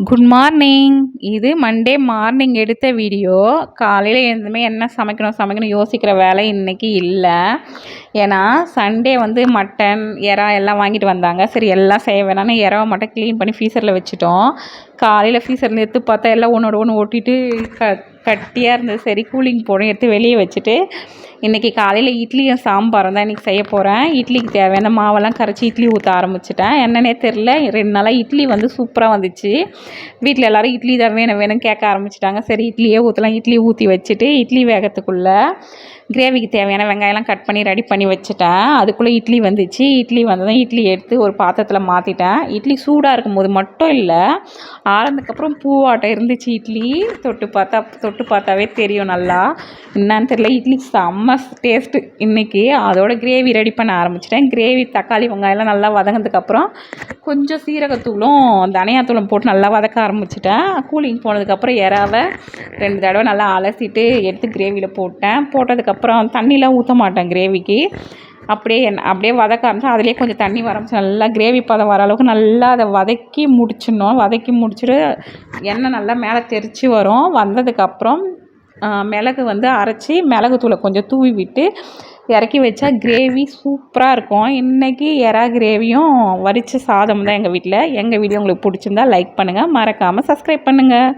Good morning இது Monday morning எடுத்த video காலையில் எழுந்ததுமே என்ன சமைக்கணும் சமைக்கணும் யோசிக்கிற வேலை இன்றைக்கி இல்லை. ஏன்னா சண்டே வந்து மட்டன் எறா எல்லாம் வாங்கிட்டு வந்தாங்க. சரி எல்லாம் செய்ய வேணாம்னு எறாவை மட்டும் க்ளீன் பண்ணி ஃப்ரீசரில் வச்சுட்டோம். காலையில் ஃப்ரீசரில் எடுத்து பார்த்தா எல்லாம் ஒன்றோட ஒன்று ஒட்டிட்டு க கட்டியாக இருந்தது. சரி கூலிங் போடணும் எடுத்து வெளியே வச்சுட்டு இன்றைக்கி காலையில் இட்லியும் சாம்பாரும் தான் இன்றைக்கி செய்ய போகிறேன் இட்லிக்கு தேவையான மாவெல்லாம் கரைச்சி இட்லி ஊற்ற ஆரம்பிச்சிட்டேன். என்னன்னே தெரில ரெண்டு நாளாக இட்லி வந்து சூப்பராக வந்துச்சு. வீட்டில் எல்லோரும் இட்லி தான் வேணும் வேணும் கேட்க ஆரம்பிச்சிட்டாங்க. சரி இட்லியே ஊற்றலாம் இட்லி ஊற்றி வச்சுட்டு இட்லி வேகத்துக்குள்ளே கிரேவிக்கு தேவையான வெங்காயம்லாம் கட் பண்ணி ரெடி பண்ணி வச்சுட்டேன். அதுக்குள்ளே இட்லி வந்துச்சு. இட்லி வந்ததும் இட்லி எடுத்து ஒரு பாத்திரத்தில் மாற்றிட்டேன் இட்லி சூடாக இருக்கும்போது மட்டும் இல்லை ஆறதுக்கப்புறம் பூவாட்டம் இருந்துச்சு இட்லி. தொட்டு பார்த்தா தொட்டு பார்த்தாவே தெரியும் நல்லா. என்னான்னு தெரியல. இட்லி செம்ம டேஸ்ட்டு இன்றைக்கி அதோட கிரேவி ரெடி பண்ண ஆரம்பிச்சிட்டேன். கிரேவி தக்காளி வெங்காயம்லாம் நல்லா வதங்கினதுக்கப்புறம் கொஞ்சம் சீரகத்தூளும் தனியாத்தூளும் போட்டு நல்லா வதக்க ஆரம்பிச்சிட்டேன். கூலிங் போனதுக்கப்புறம் இறாவை ரெண்டு தடவை நல்லா அலசிட்டு எடுத்து கிரேவியில் போட்டேன். போட்டதுக்கப்புறம் தண்ணிலாம் ஊற்ற மாட்டேன் கிரேவிக்கு அப்படியே என் அப்படியே வதக்க ஆரம்பிச்சு அதிலே கொஞ்சம் தண்ணி வர நல்லா கிரேவி பதம் வர அளவுக்கு நல்லா அதை வதக்கி முடிச்சிடணும். வதக்கி முடிச்சுட்டு எண்ணெய் நல்லா மேலே தெரித்து வரும். வந்ததுக்கப்புறம் மிளகு வந்து அரைச்சி மிளகுத்தூளை கொஞ்சம் தூவி விட்டு இறக்கி வச்சா கிரேவி சூப்பராக இருக்கும். இன்றைக்கி எறா கிரேவியும் வரிச்ச சாதம் தான் எங்கள் வீட்டில் எங்கள் வீடியோ உங்களுக்கு பிடிச்சிருந்தா லைக் பண்ணுங்கள் மறக்காமல் சப்ஸ்கிரைப் பண்ணுங்கள்